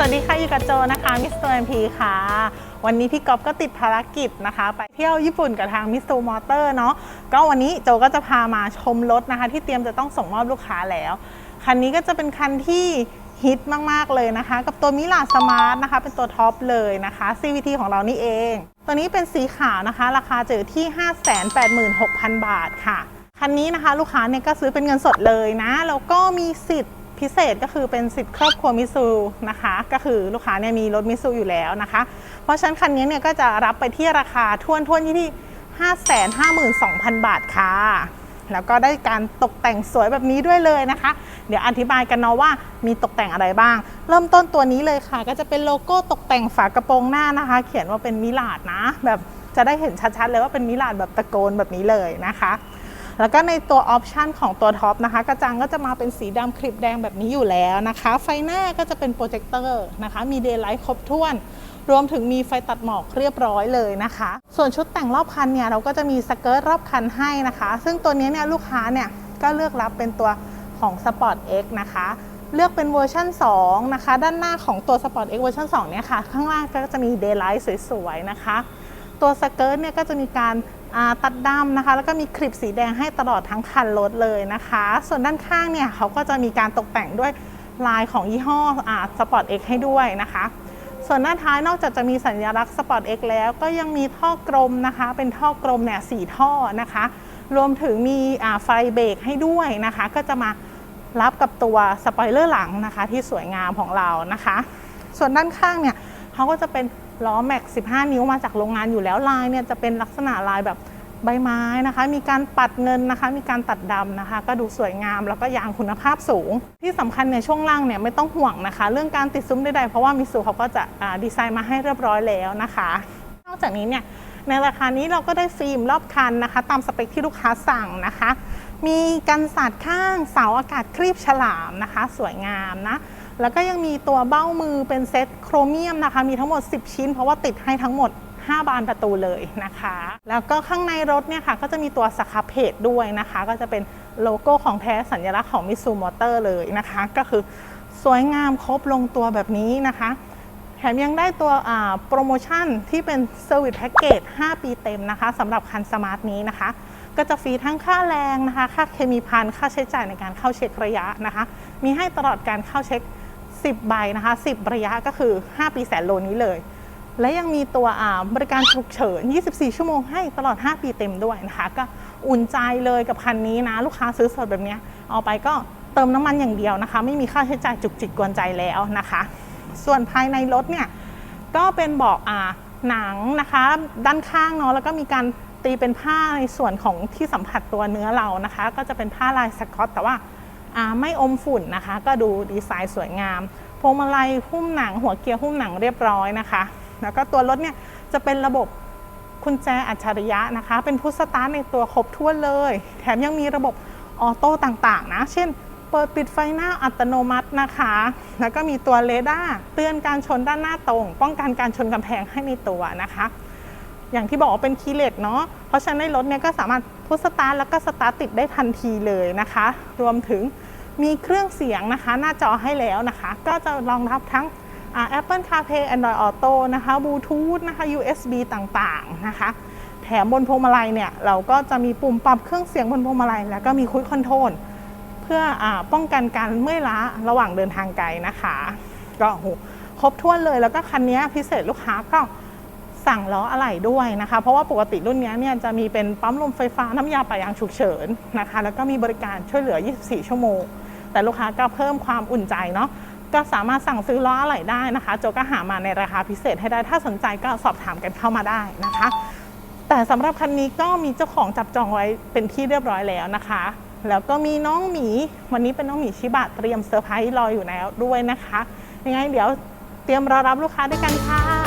สวัสดีค่ะอยู่กับโจนะคะมิสเตอร์เอ็มพีค่ะ วันนี้พี่ก๊อฟก็ติดภารกิจนะคะ ไปเที่ยวญี่ปุ่นกับทางมิสตูมอเตอร์เนาะก็วันนี้โจก็จะพามาชมรถนะคะ ที่เตรียมจะต้องส่งมอบลูกค้าแล้ว คันนี้ก็จะเป็นคันที่ฮิตมาก ๆ เลยนะคะ กับตัวมิลาสมาร์ทนะคะ เป็นตัวท็อปเลยนะคะ CVT ของเรานี่เอง ตัวนี้เป็นสีขาวนะคะ ราคาเจอที่ 586,000 บาทค่ะคันนี้นะคะ ลูกค้าเนี่ยก็ซื้อเป็นเงินสดเลยนะแล้วก็มีสิทธิ์ พิเศษก็คือเป็นสิทธิ์ครอบครัวมิซูนะคะ ก็คือลูกค้าเนี่ยมีรถมิซูอยู่แล้วนะคะ เพราะฉะนั้นคันนี้เนี่ยก็จะรับไปที่ราคาท่วนท่วนๆที่ 552,000 บาทค่ะ แล้วก็ได้การตกแต่งสวยแบบนี้ด้วยเลยนะคะ เดี๋ยวอธิบายกันเนาะว่ามีตกแต่งอะไรบ้าง เริ่มต้นตัวนี้เลยค่ะ ก็จะเป็นโลโก้ตกแต่งฝากระโปรงหน้านะคะ เขียนว่าเป็นมิลาดนะ แบบจะได้เห็นชัดๆเลยว่าเป็นมิลาดแบบตะโกนแบบนี้เลยนะคะ แล้วก็ในตัวออปชันของตัวท็อปนะคะ กระจังก็จะมาเป็นสีดำคลิปแดงแบบนี้อยู่แล้วนะคะ ไฟหน้าก็จะเป็นโปรเจคเตอร์นะคะ มีเดย์ไลท์ครบถ้วน รวมถึงมีไฟตัดหมอกเรียบร้อยเลยนะคะ ส่วนชุดแต่งรอบคันเนี่ยเราก็จะมีสเกิร์ตรอบคันให้นะคะ ซึ่งตัวนี้เนี่ยลูกค้าเนี่ยก็เลือกรับเป็นตัวของ Sport X นะคะเลือกเป็นเวอร์ชัน2นะคะ ด้านหน้าของตัว Sport X เวอร์ชัน2เนี่ยค่ะ ข้างล่างก็จะมี Daylight สวยๆนะคะ ตัวสเกิร์ตเนี่ยก็จะมีการ ตัดดำนะคะ แล้วก็มีคลิปสีแดงให้ตลอดทั้งคันรถเลยนะคะ ส่วนด้านข้างเนี่ยเขาก็จะมีการตกแต่งด้วยลายของยี่ห้อสปอ่า Sport X ให้ด้วยนะคะ ส่วนหน้าท้ายนอกจากจะมีสัญลักษณ์ Sport X แล้วก็ยังมีท่อกลมนะคะ เป็นท่อกลมเนี่ยสี่ท่อนะคะ รวมถึงมีไฟเบรกให้ด้วยนะคะ ก็จะมารับกับตัวสปอยเลอร์หลังนะคะ ที่สวยงามของเรานะคะ ส่วนด้านข้างเนี่ย เขาก็จะเป็นล้อแม็ก 15 นิ้วมาจากโรงงานอยู่แล้วลายเนี่ยจะเป็นลักษณะลายแบบใบไม้นะคะ มีการปัดเงินนะคะ มีการตัดดำนะคะ ก็ดูสวยงามแล้วก็ยางคุณภาพสูง ที่สำคัญในยช่วงล่างเนี่ยไม่ต้องห่วงนะคะ เรื่องการติดซุ้มใดๆเพราะว่ามิสูเขาก็จะดีไซน์มาให้เรียบร้อยแล้วนะคะนอกจากนี้เนี่ยในราคานี้เราก็ได้ฟิล์มรอบคันนะคะ ตามสเปคที่ลูกค้าสั่งนะคะ มีกันสาดข้างเสาอากาศครีบฉลามนะคะ สวยงามนะ แล้วก็ยังมีตัวเบ้ามือเป็นเซตโครเมียมนะคะ มีทั้งหมด 10 ชิ้น เพราะว่าติดให้ทั้งหมด 5 บานประตูเลยนะคะ แล้วก็ข้างในรถเนี่ยค่ะ ก็จะมีตัวสครับเพจด้วยนะคะ ก็จะเป็นโลโก้ของแท้สัญลักษณ์ของมิซูมอเตอร์เลยนะคะ ก็คือสวยงามครบลงตัวแบบนี้นะคะ แถมยังได้ตัวโปรโมชั่นที่เป็นเซอร์วิสแพ็กเกจ5 ปีเต็มนะคะสำหรับคันสมาร์ทนี้นะคะก็จะฟรีทั้งค่าแรงนะคะ ค่าเคมีพันค่าใช้จ่ายในการเข้าเช็คระยะนะคะ มีให้ตลอดการเข้าเช็ค 10 ใบนะคะ 10 ระยะก็คือ 5 ปีแสนโลนี้เลย และยังมีตัวอ่าบริการฉุกเฉิน 24 ชั่วโมงให้ตลอด 5 ปีเต็มด้วยนะคะ ก็อุ่นใจเลยกับคันนี้นะ ลูกค้าซื้อสดแบบเนี้ยเอาไปก็เติมน้ำมันอย่างเดียวนะคะ ไม่มีค่าใช้จ่ายจุกจิกกวนใจแล้วนะคะ ส่วนภายในรถเนี่ยก็เป็นเบาะอ่าหนังนะคะ ด้านข้างเนาะแล้วก็มีการตีเป็นผ้าในส่วนของที่สัมผัสตัวเนื้อเรานะคะ ก็จะเป็นผ้าลายสกอตแต่ว่า ไม่อมฝุ่นนะคะ ก็ดูดีไซน์สวยงาม พวงมาลัยหุ้มหนัง หัวเกียร์หุ้มหนังเรียบร้อยนะคะ แล้วก็ตัวรถเนี่ยจะเป็นระบบกุญแจอัจฉริยะนะคะ เป็นพุทสตาร์ทในตัวครบถ้วนเลย แถมยังมีระบบออโต้ต่างๆ นะ เช่น เปิดปิดไฟหน้าอัตโนมัตินะคะ แล้วก็มีตัวเรดาร์เตือนการชนด้านหน้าตรง ป้องกันการชนกำแพงให้ในตัวนะคะ อย่างที่บอกว่าเป็นคีย์เลสเนาะ เพราะฉะนั้นในรถเนี่ยก็สามารถ พุชสตาร์ทแล้วก็สตาร์ทติดได้ทันทีเลยนะคะ รวมถึงมีเครื่องเสียงนะคะ หน้าจอให้แล้วนะคะ ก็จะรองรับทั้งอ่า Apple CarPlay Android Auto นะคะ Bluetooth นะคะ USB ต่างๆนะคะ แถมบนพวงมาลัยเนี่ย เราก็จะมีปุ่มปรับเครื่องเสียงบนพวงมาลัย แล้วก็มีคุยคอนโทรลเพื่ออป้องกันการเมื่อยล้าระหว่างเดินทางไกลนะคะ ก็โหครบถ้วนเลยแล้วก็คันนี้พิเศษลูกค้าก็ สั่งล้ออะไหล่ด้วยนะคะ เพราะว่าปกติรุ่นนี้เนี่ยจะมีเป็นปั๊มลมไฟฟ้าน้ำยาปะยางฉุกเฉินนะคะ แล้วก็มีบริการช่วยเหลือ 24 ชั่วโมง แต่ลูกค้าก็เพิ่มความอุ่นใจเนาะก็สามารถสั่งซื้อล้ออะไหล่ได้นะคะโจก็หามาในราคาพิเศษให้ได้ถ้าสนใจก็สอบถามกันเข้ามาได้นะคะ แต่สำหรับคันนี้ก็มีเจ้าของจับจองไว้เป็นที่เรียบร้อยแล้วนะคะ แล้วก็มีน้องหมีวันนี้เป็นน้องหมีชิบะเตรียมเซอร์ไพรส์รออยู่แล้วด้วยนะคะยังไงเดี๋ยวเตรียมรอรับลูกค้าด้วยกันค่ะ